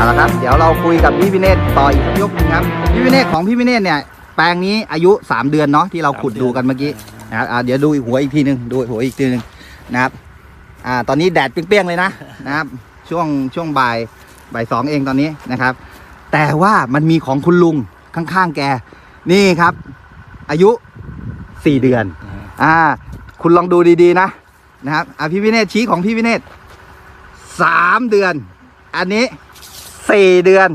าละครับ เดี๋ยวเราคุยกับพี่พิเนศต่ออีกสักยกหนึงครับ พี่พิเนศของพี่พิเนศเนี่ย แปลงนี้อายุ 3 เดือนเนาะที่เราขุดดูกันเมื่อกี้นะครับเดี๋ยวดูหัวอีกทีหนึ่งดูหัวอีกทีหนึ่งนะครับอ่าตอนนี้แดดเปรี้ยงๆเลยนะนะครับ ช่วงช่วงบ่ายบ่ายสองเองตอนนี้นะครับ แต่ว่ามันมีของคุณลุงข้างๆแก นี่ครับ อายุ 4 เดือนอ่าคุณลองดูดีๆนะนะครับอะพี่วิเนศชี้ของพี่วิเนศสามเดือน อันนี้ สี่เดือน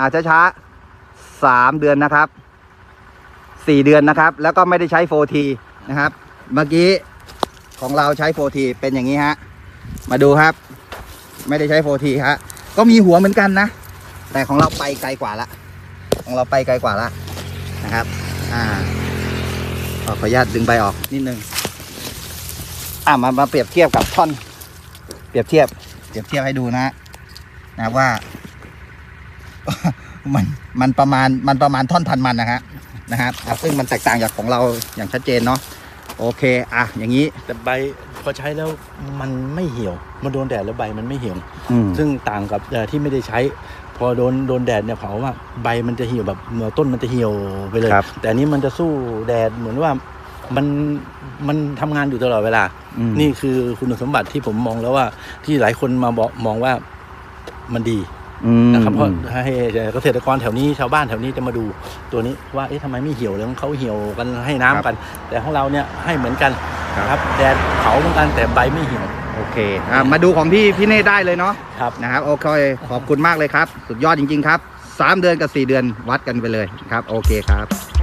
อาจจะช้าสามเดือนนะครับสี่เดือนนะครับ แล้วก็ไม่ได้ใช้โฟทีนะครับ เมื่อกี้ของเราใช้โฟทีเป็นอย่างนี้ฮะ มาดูครับ ไม่ได้ใช้โฟทีฮะ ก็มีหัวเหมือนกันนะ แต่ของเราไปไกลกว่าละ ของเราไปไกลกว่าละนะครับ อ่าขออนุญาตดึงใบออกนิดนึง อะมามาเปรียบเทียบกับท่อน เปรียบเทียบ เปรียบเทียบให้ดูนะนะว่า มันมันประมาณมันประมาณท่อนพันมันนะฮะนะครับอะซึ่งมันแตกต่างจากของเราอย่างชัดเจนเนาะโอเคอะอย่างนี้แต่ใบพอใช้แล้วมันไม่เหี่ยว มันโดนแดดแล้วใบมันไม่เหี่ยวอืมซึ่งต่างกับเอ่อที่ไม่ได้ใช้ พอโดนโดนแดดเนี่ยเผาว่าใบมันจะเหี่ยวแบบเหมือนต้นมันจะเหี่ยวไปเลยครับแต่อันนี้มันจะสู้แดดเหมือนว่ามันมันทำงานอยู่ตลอดเวลาอืมนี่คือคุณสมบัติที่ผมมองแล้วว่าที่หลายคนมาบอกมองว่ามันดีอืม นะครับเพราะให้เกษตรกรแถวนี้ชาวบ้านแถวนี้จะมาดูตัวนี้ว่าเอ๊ะทำไมไม่เหี่ยวเลยของเขาเหี่ยวกันให้น้ำกัน แต่ของเราเนี่ยให้เหมือนกันนะครับแดดเผาเหมือนกันแต่ใบไม่เหี่ยวโอเคอะมาดูของพี่พี่เน่ได้เลยเนาะครับนะครับโอเคขอบคุณมากเลยครับ สุดยอดจริง ๆ ครับสามเดือนกับสี่เดือนวัดกันไปเลยครับ โอเคครับ